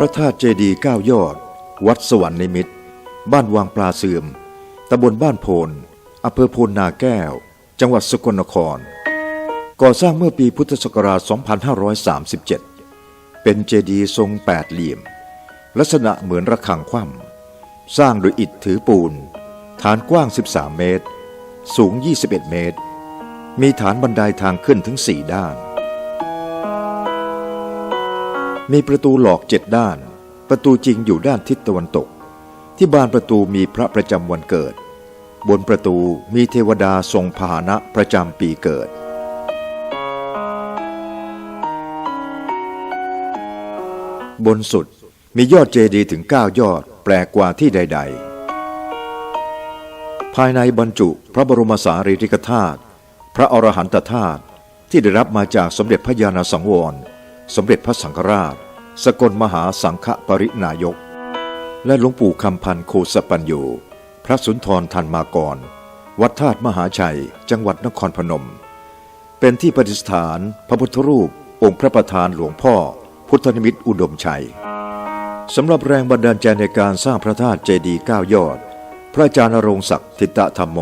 พระธาตุเจดีย์เก้ายอด วัดสวรรค์นิมิตรบ้านวังปลาเสื่อมตำบลบ้านโพนอำเภอโพนนาแก้ว จังหวัดสกลนคร ก่อสร้างเมื่อปีพุทธศักราช 2537 เป็นเจดีย์ทรงแปดเหลี่ยม ลักษณะเหมือนระฆังคว่ำสร้างโดยอิฐถือปูน ฐานกว้าง 13 เมตร สูง 21 เมตร มีฐานบันไดทางขึ้นถึง 4 ด้าน มีประตูหลอกเจ็ดด้าน ประตูจริงอยู่ด้านทิศตะวันตก ที่บานประตูมีพระประจำวันเกิด บนประตูมีเทวดาทรงพาหนะประจำปีเกิด บนสุดมียอดเจดีย์ถึง 9 ยอดแปลกกว่าที่ใด ๆ ภายในบรรจุพระบรมสารีริกธาตุพระอรหันตธาตุที่ได้รับมาจากสมเด็จพระญาณสังวร สมเด็จพระสังฆราช สกลมหาสังฆปรินายก และหลวงปู่คำพันโคสปัญโยพระสุนทรทันมากร วัดธาตุมหาชัย จังหวัดนครพนม เป็นที่ประดิษฐานพระพุทธรูป องค์พระประธานหลวงพ่อ พุทธนิมิตอุดมชัยสำหรับแรงบันดาลใจในการสร้างพระธาตุเจดีย์เก้ายอด พระอาจารย์นรงศักดิ์ทิตธรรมโม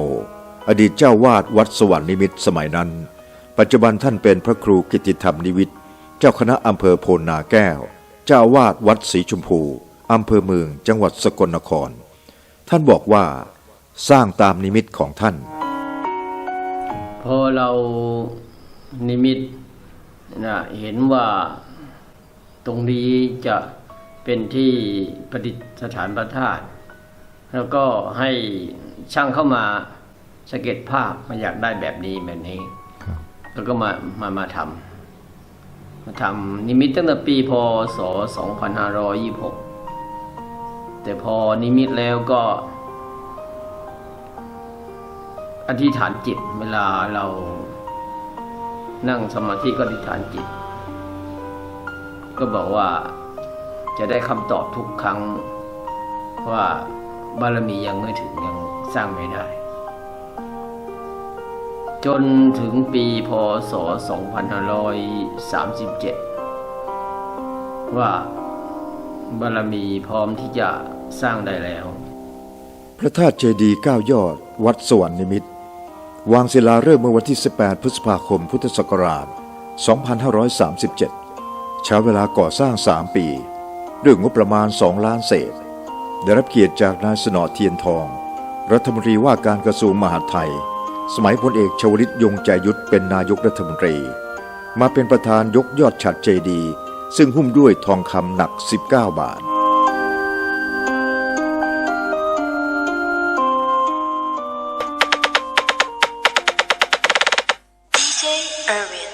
อดีตเจ้าวาดวัดสวรรค์นิมิตสมัยนั้น ปัจจุบันท่านเป็นพระครูกิติธรรมนิวิทย์ เจ้าคณะอำเภอโพนนาแก้ว เจ้าวาดวัดศรีชมพูอำเภอเมืองจังหวัดสกลนคร ท่านบอกว่าสร้างตามนิมิตของท่าน พอเรานิมิตนะเห็นว่าตรงนี้จะเป็นที่ประดิษฐานพระธาตุแล้วก็ให้ช่างเข้ามาสเก็ตภาพมาอยากได้แบบนี้แบบนี้ แล้วก็มามามาทำ มาทำนิมิตตั้งแต่ปีพศ 2526 แต่พอนิมิตแล้วก็ อธิษฐานจิตเวลาเรานั่งสมาธิก็อธิษฐานจิต ก็บอกว่าจะได้คำตอบทุกครั้งว่าบารมียังไม่ถึงยังสร้างไม่ได้ จนถึงปีพศ 2537 ว่าบารมีพร้อมที่จะสร้างได้แล้ว พระธาตุเจดีย์เก้ายอด วัดสวรรค์นิมิตวางศิลาฤกษ์เมื่อวันที่ 18 พฤษภาคม พุทธศักราช 2537 ใช้เวลาก่อสร้าง 3 ปีด้วยงบประมาณ 2 ล้านเศษ ได้รับเกียรติจากนายสนอเทียนทอง รัฐมนตรีว่าการกระทรวงมหาดไทย สมัยพลเอกชวลิตยงใจยุทธเป็นนายกรัฐมนตรี มาเป็นประธานยกยอดฉัดเจดีย์ซึ่งหุ้มด้วยทองคำหนัก 19 บาท DJ Irwin.